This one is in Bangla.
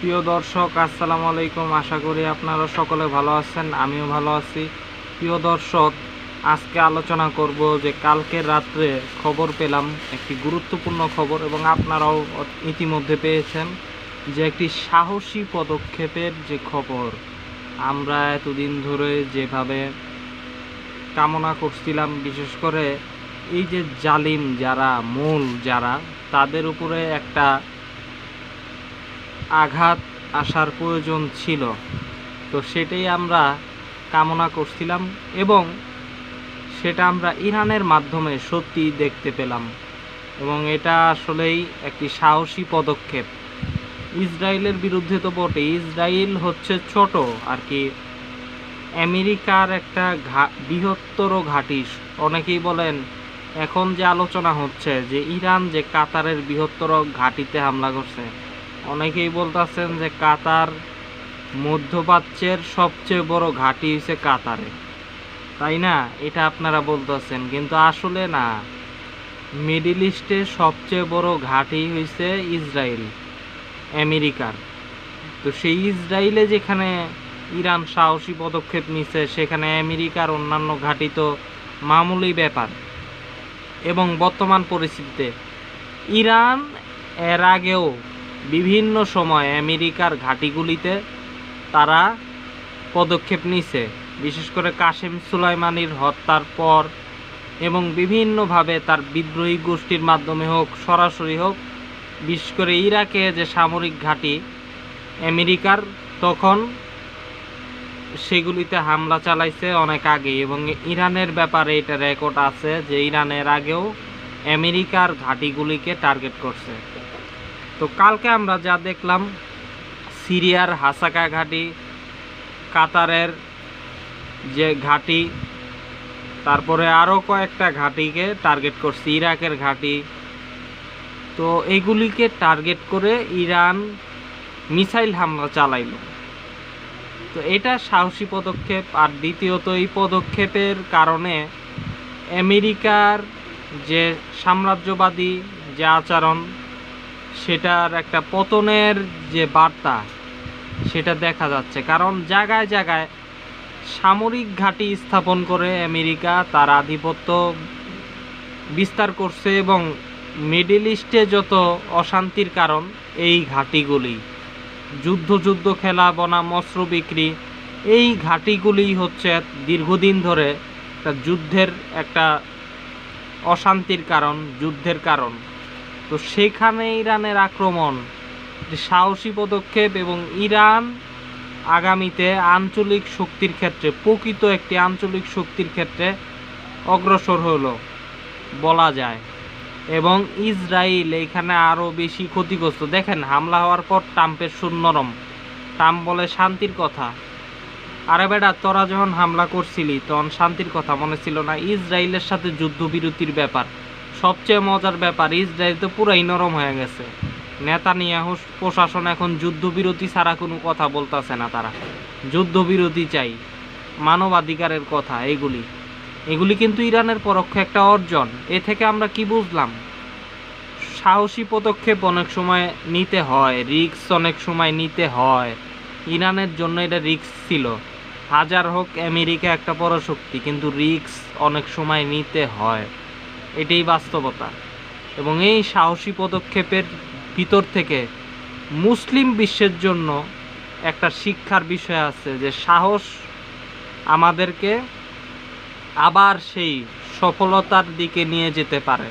প্রিয় দর্শক, আসসালামু আলাইকুম। আশা করি আপনারা সকলে ভালো আছেন, আমিও ভালো আছি। প্রিয় দর্শক, আজকে আলোচনা করব যে কালকে রাত্রে খবর পেলাম, একটি গুরুত্বপূর্ণ খবর এবং আপনারাও ইতিমধ্যে পেয়েছেন যে একটি সাহসী পদক্ষেপের যে খবর। আমরা এতদিন ধরে যেভাবে কামনা করছিলাম, বিশেষ করে এই যে জালিম যারা, মূল যারা, তাদের উপরে একটা আঘাত আসার প্রয়োজন ছিল। তো সেটাই আমরা কামনা করছিলাম এবং সেটা আমরা ইরানের মাধ্যমে সত্যি দেখতে পেলাম এবং এটা আসলেই একটি সাহসী পদক্ষেপ। ইসরায়েলের বিরুদ্ধে তো বটে ইসরায়েল হচ্ছে ছোট আর কি। আমেরিকার একটা ঘা, বৃহত্তর ঘাঁটি, অনেকেই বলেন এখন যে আলোচনা হচ্ছে যে ইরান যে কাতারের বৃহত্তর ঘাঁটিতে হামলা করছে অনেকেই বলতেছেন যে কাতার মধ্যপ্রাচ্যের সবচেয়ে বড় ঘাঁটি হচ্ছে কাতারে। তাই না? এটা আপনারা বলতেছেন। কিন্তু আসলে না। মিডিল ইস্টে সবচেয়ে বড় ঘাঁটি হয়েছে ইসরায়েল আমেরিকার। তো সেই ইসরায়েলে যেখানে ইরান সাহসী পদক্ষেপ নিছে, সেখানে আমেরিকার অন্যান্য ঘাঁটি তো মামুলি ব্যাপার। এবং বর্তমান পরিস্থিতিতে ইরান এর আগেও বিভিন্ন সময় আমেরিকার ঘাঁটিগুলিতে তারা পদক্ষেপ নিছে বিশেষ করে কাশেম সুলাইমানির হত্যার পর এবং বিভিন্নভাবে তার বিদ্রোহী গোষ্ঠীর মাধ্যমে হোক, সরাসরি হোক, বিশেষ করে ইরাকে যে সামরিক ঘাঁটি আমেরিকার, তখন সেগুলিতে হামলা চালাইছে অনেক আগে এবং ইরানের ব্যাপারে এটা রেকর্ড আছে যে ইরানের আগেও আমেরিকার ঘাঁটিগুলিকে টার্গেট করছে। তো কালকে আমরা যা দেখলাম, সিরিয়ার হাসাকা ঘাঁটি, কাতারের যে ঘাঁটি, তারপরে আরও কয়েকটা ঘাঁটিকে টার্গেট করছে, ইরাকের ঘাঁটি। তো এগুলিকে টার্গেট করে ইরান মিসাইল হামলা চালাইল। তো এটা সাহসী পদক্ষেপ। আর দ্বিতীয়ত, এই পদক্ষেপের কারণে আমেরিকার যে সাম্রাজ্যবাদী যে আচরণ সেটার একটা পতনের যে বার্তা, সেটা দেখা যাচ্ছে। কারণ জায়গায় জায়গায় সামরিক ঘাঁটি স্থাপন করে আমেরিকা তার আধিপত্য বিস্তার করছে এবং মিডিল ইস্টে যত অশান্তির কারণ, এই ঘাঁটিগুলি, যুদ্ধ যুদ্ধ খেলা, বনাম অস্ত্র বিক্রি, এই ঘাঁটিগুলি হচ্ছে দীর্ঘদিন ধরে যুদ্ধের একটা অশান্তির কারণ, যুদ্ধের কারণ। তো সেখানে ইরানের আক্রমণ, যে সাহসী পদক্ষেপ এবং ইরান আগামীতে আঞ্চলিক শক্তির ক্ষেত্রে, প্রকৃত একটি আঞ্চলিক শক্তির ক্ষেত্রে অগ্রসর হলো, বলা যায়। এবং ইসরায়েল এইখানে আরও বেশি ক্ষতিগ্রস্ত। দেখেন, হামলা হওয়ার পর ট্রাম্পের শূন্যরম ট্রাম্প বলে শান্তির কথা। আরে বেটা, তোরা যখন হামলা করছিলি, তখন শান্তির কথা মনে ছিল না। ইসরায়েলের সাথে যুদ্ধবিরতির ব্যাপার। সবচেয়ে মজার ব্যাপার, ইসরায়েল তো পুরাই নরম হয়ে গেছে। নেতানিয়াহু প্রশাসন এখন যুদ্ধবিরতি ছাড়া কোনো কথা বলতেছে না তারা। যুদ্ধবিরতি চাই, মানবাধিকারের কথা, এগুলি। এগুলি কিন্তু ইরানের পরোক্ষ একটা অর্জন, এ থেকে আমরা কি বুঝলাম? সাহসী পদক্ষেপ অনেক সময় নিতে হয় রিক্স অনেক সময় নিতে হয়। ইরানের জন্য এটা রিক্স ছিল। হাজার হোক, আমেরিকা একটা পরশক্তি, কিন্তু রিক্স অনেক সময় নিতে হয়। এটাই বাস্তবতা। এবং এই সাহসী পদক্ষেপের ভিতর থেকে মুসলিম বিশ্বের জন্য একটা শিক্ষার বিষয় আছে যে সাহস আমাদেরকে আবার সেই সফলতার দিকে নিয়ে যেতে পারে।